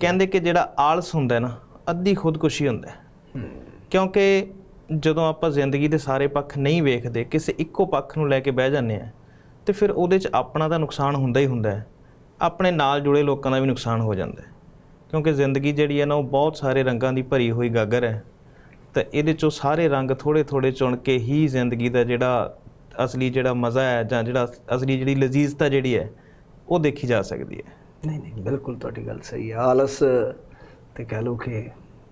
ਕਹਿੰਦੇ ਕਿ ਜਿਹੜਾ ਆਲਸ ਹੁੰਦਾ ਨਾ, ਅੱਧੀ ਖੁਦਕੁਸ਼ੀ ਹੁੰਦਾ ਕਿਉਂਕਿ ਜਦੋਂ ਆਪਾਂ ਜ਼ਿੰਦਗੀ ਦੇ ਸਾਰੇ ਪੱਖ ਨਹੀਂ ਵੇਖਦੇ, ਕਿਸੇ ਇੱਕੋ ਪੱਖ ਨੂੰ ਲੈ ਕੇ ਬਹਿ ਜਾਂਦੇ ਆ ਤੇ ਫਿਰ ਉਹਦੇ 'ਚ ਆਪਣਾ ਤਾਂ ਨੁਕਸਾਨ ਹੁੰਦਾ ਹੀ ਹੁੰਦਾ ਹੈ। ਆਪਣੇ ਨਾਲ ਜੁੜੇ ਲੋਕਾਂ ਦਾ ਵੀ ਨੁਕਸਾਨ ਹੋ ਜਾਂਦਾ ਹੈ। ਕਿਉਂਕਿ ਜ਼ਿੰਦਗੀ ਜਿਹੜੀ ਹੈ ਨਾ, ਉਹ ਬਹੁਤ ਸਾਰੇ ਰੰਗਾਂ ਦੀ ਭਰੀ ਹੋਈ ਗਾਗਰ ਹੈ। ਤਾਂ ਇਹਦੇ 'ਚੋਂ ਸਾਰੇ ਰੰਗ ਥੋੜੇ ਥੋੜੇ ਚੁਣ ਕੇ ਹੀ ਜ਼ਿੰਦਗੀ ਦਾ ਜਿਹੜਾ ਅਸਲੀ ਜਿਹੜਾ ਮਜ਼ਾ ਹੈ ਜਾਂ ਜਿਹੜਾ ਅਸਲੀ ਜਿਹੜੀ ਲਜ਼ੀਜ਼ਤਾ ਜਿਹੜੀ ਹੈ, ਉਹ ਦੇਖੀ ਜਾ ਸਕਦੀ ਹੈ। ਨਹੀਂ ਨਹੀਂ ਬਿਲਕੁਲ ਤੁਹਾਡੀ ਗੱਲ ਸਹੀ ਹੈ ਆਲਸ ਤੇ ਕਹਿ ਲਓ ਕਿ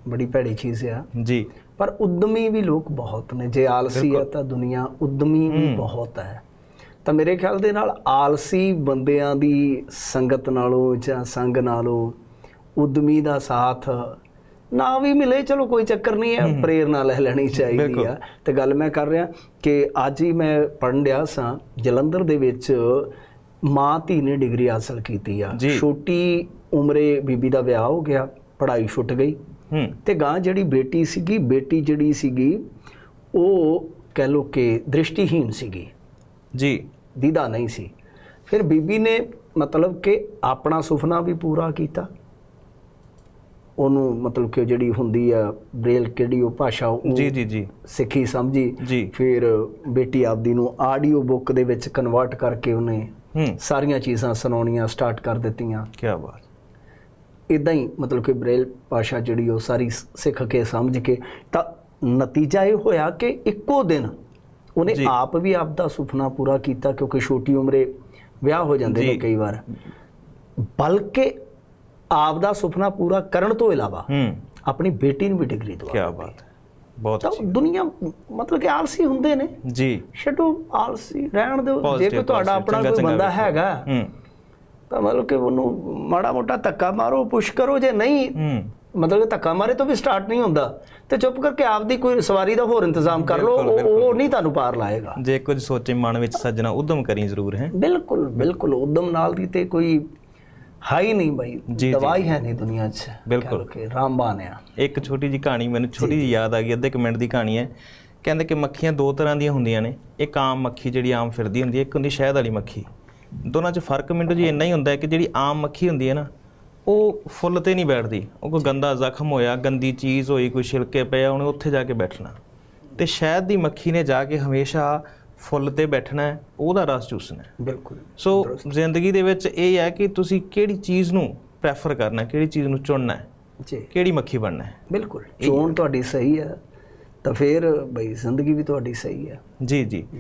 ਬੜੀ ਭੈੜੀ ਚੀਜ਼ ਆ। ਜੀ। ਪਰ ਉਦਮੀ ਵੀ ਲੋਕ ਬਹੁਤ ਨੇ। ਜੇ ਆਲਸੀ ਹੈ ਤਾਂ ਦੁਨੀਆ ਉਦਮੀ ਵੀ ਬਹੁਤ ਹੈ। ਤਾਂ ਮੇਰੇ ਖਿਆਲ ਦੇ ਨਾਲ ਆਲਸੀ ਬੰਦਿਆਂ ਦੀ ਸੰਗਤ ਨਾਲੋਂ ਜਾਂ ਸੰਗ ਨਾਲੋਂ ਉਦਮੀ ਦਾ ਸਾਥ ਨਾ ਵੀ ਮਿਲੇ ਚਲੋ ਕੋਈ ਚੱਕਰ ਨਹੀਂ ਹੈ। ਪ੍ਰੇਰਣਾ ਲੈ ਲੈਣੀ ਚਾਹੀਦੀ। ਆ। ਤੇ ਗੱਲ ਮੈਂ ਕਰ ਰਿਹਾ ਕਿ ਅੱਜ ਹੀ ਮੈਂ ਪੜ੍ਹਨ ਡਿਆ ਸਾਂ ਜਲੰਧਰ ਦੇ ਵਿੱਚ। ਮਾਂ ਧੀ ਨੇ ਡਿਗਰੀ ਹਾਸਲ ਕੀਤੀ ਆ। ਛੋਟੀ ਉਮਰੇ ਬੀਬੀ ਦਾ ਵਿਆਹ ਹੋ ਗਿਆ ਪੜ੍ਹਾਈ ਛੁੱਟ ਗਈ। ਤੇ ਗਾਂ ਜਿਹੜੀ ਬੇਟੀ ਸੀਗੀ ਬੇਟੀ ਜਿਹੜੀ ਸੀਗੀ ਉਹ ਕਹਿ ਲੋ ਕਿ ਦ੍ਰਿਸ਼ਟੀਹੀਨ ਸੀਗੀ। ਜੀ। ਦੀਦਾ ਨਹੀਂ ਸੀ। ਫਿਰ ਬੀਬੀ ਨੇ ਮਤਲਬ ਕਿ ਆਪਣਾ ਸੁਪਨਾ ਵੀ ਪੂਰਾ ਕੀਤਾ। ਉਹਨੂੰ ਮਤਲਬ ਕਿ ਜਿਹੜੀ ਹੁੰਦੀ ਆ ਬ੍ਰੇਲ ਕਿਹੜੀ ਉਹ ਭਾਸ਼ਾ ਉਹ ਜੀ ਜੀ ਜੀ। ਸਿੱਖੀ ਸਮਝੀ। ਜੀ। ਫਿਰ ਬੇਟੀ ਆਪਦੀ ਨੂੰ ਆਡੀਓ ਬੁੱਕ ਦੇ ਵਿੱਚ ਕਨਵਰਟ ਕਰਕੇ ਉਹਨੇ ਸਾਰੀਆਂ ਚੀਜ਼ਾਂ ਸੁਣਾਉਣੀਆਂ ਸਟਾਰਟ ਕਰ ਦਿੱਤੀਆਂ। ਕੀ ਬਾਤ। ਇਦਾਂ ਹੀ ਮਤਲਬ ਕਿ ਬ੍ਰੇਲ ਭਾਸ਼ਾ ਜਿਹੜੀ ਉਹ ਸਾਰੀ ਸਿੱਖ ਕੇ ਸਮਝ ਕੇ ਤਾਂ ਨਤੀਜਾ ਇਹ ਹੋਇਆ ਕਿ ਇੱਕੋ ਦਿਨ ਉਹਨੇ। ਆਪ ਵੀ ਆਪ ਦਾ ਸੁਪਨਾ ਪੂਰਾ ਕੀਤਾ ਕਿਉਂਕਿ ਛੋਟੀ ਉਮਰੇ ਵਿਆਹ ਹੋ ਜਾਂਦੇ ਨੇ। ਕਈ ਵਾਰ। ਬਲਕਿ ਆਪ ਦਾ ਸੁਪਨਾ ਪੂਰਾ ਕਰਨ ਤੋਂ ਇਲਾਵਾ ਹੂੰ। ਆਪਣੀ ਬੇਟੀ ਨੂੰ ਵੀ ਡਿਗਰੀ ਦਵਾ ਕੀ ਬਾਤ। ਹੈ ਬਹੁਤ ਤਾਂ ਅੱਛੀ ਦੁਨੀਆ ਮਤਲਬ ਕਿ ਆਲਸੀ ਹੁੰਦੇ ਨੇ। ਜੀ। ਛੱਡੋ ਆਲਸੀ ਰਹਿਣ ਦਿਓ। ਜੇ ਕੋਈ ਤੁਹਾਡਾ ਆਪਣਾ ਕੋਈ ਬੰਦਾ। ਹੈਗਾ ਤਾਂ ਮਤਲਬ ਕਿ ਉਹਨੂੰ ਮਾੜਾ ਮੋਟਾ ਧੱਕਾ ਮਾਰੋ ਪੁਸ਼ ਕਰੋ ਜੇ ਨਹੀਂ ਮਤਲਬ ਕਿ ਧੱਕਾ ਮਾਰੇ ਤੋਂ ਵੀ ਸਟਾਰਟ ਨਹੀਂ ਹੁੰਦਾ। ਤੇ ਚੁੱਪ ਕਰਕੇ ਆਪਦੀ ਕੋਈ ਸਵਾਰੀ ਦਾ ਹੋਰ ਇੰਤਜ਼ਾਮ ਕਰ ਲਓ। ਉਹ ਨਹੀਂ ਤੁਹਾਨੂੰ ਪਾਰ ਲਾਏਗਾ। ਜੇ ਕੁਝ ਸੋਚੇ ਮਨ ਵਿੱਚ ਸੱਜਣਾ ਉਦਮ ਕਰੀ ਜ਼ਰੂਰ ਹੈ। ਬਿਲਕੁਲ ਬਿਲਕੁਲ ਉਦਮ ਨਾਲ ਦੀ ਤੇ ਕੋਈ ਨਹੀਂ ਬਾਈ ਜੀ। ਦਵਾਈ ਹੈ ਨਹੀਂ ਦੁਨੀਆ 'ਚ। ਬਿਲਕੁਲ। ਰਾਮਬਾਨ ਆ। ਇੱਕ ਛੋਟੀ ਜੀ ਕਹਾਣੀ ਮੈਨੂੰ ਛੋਟੀ ਜੀ। ਯਾਦ ਆ ਗਈ ਅੱਧੇ ਕੁ ਮਿੰਟ ਦੀ ਕਹਾਣੀ ਹੈ। ਕਹਿੰਦੇ ਕਿ ਮੱਖੀਆਂ ਦੋ ਤਰ੍ਹਾਂ ਦੀਆਂ ਹੁੰਦੀਆਂ ਨੇ ਇੱਕ ਆਮ ਮੱਖੀ ਜਿਹੜੀ ਆਮ ਫਿਰਦੀ ਹੁੰਦੀ ਹੈ ਇੱਕ ਹੁੰਦੀ ਸ਼ਹਿਦ ਵਾਲੀ ਮੱਖੀ। ਦੋਨਾਂ 'ਚ ਫ਼ਰਕ ਮਿੰਟੋ ਜੀ ਇੰਨਾ ਹੀ ਹੁੰਦਾ ਹੈ ਕਿ ਜਿਹੜੀ ਆਮ ਮੱਖੀ ਹੁੰਦੀ ਹੈ ਨਾ ਉਹ ਫੁੱਲ ਤੇ ਨਹੀਂ ਬੈਠਦੀ। ਉਹ ਕੋਈ ਗੰਦਾ ਜ਼ਖਮ ਹੋਇਆ ਗੰਦੀ ਚੀਜ਼ ਹੋਈ ਕੋਈ ਛਿਲਕੇ ਪਏ ਆ, ਉਹਨੇ ਉੱਥੇ ਜਾ ਕੇ ਬੈਠਣਾ। ਤੇ ਸ਼ਹਿਦ ਦੀ ਮੱਖੀ ਨੇ ਜਾ ਕੇ ਹਮੇਸ਼ਾ ਫੁੱਲ ਤੇ ਬੈਠਣਾ ਹੈ ਉਹਦਾ ਰਸ ਚੂਸਣਾ ਹੈ। ਬਿਲਕੁਲ। ਸੋ ਜ਼ਿੰਦਗੀ ਦੇ ਵਿੱਚ ਇਹ ਹੈ ਕਿ ਤੁਸੀਂ ਕਿਹੜੀ ਚੀਜ਼ ਨੂੰ ਪ੍ਰੈਫਰ ਕਰਨਾ ਕਿਹੜੀ ਚੀਜ਼ ਨੂੰ ਚੁਣਨਾ ਹੈ ਜੀ। ਕਿਹੜੀ ਮੱਖੀ ਬਣਨਾ ਹੈ। ਬਿਲਕੁਲ। ਚੋਣ ਤੁਹਾਡੀ ਸਹੀ ਹੈ ਤਾਂ ਫਿਰ ਬਈ ਜ਼ਿੰਦਗੀ ਵੀ ਤੁਹਾਡੀ ਸਹੀ ਹੈ। ਜੀ ਜੀ।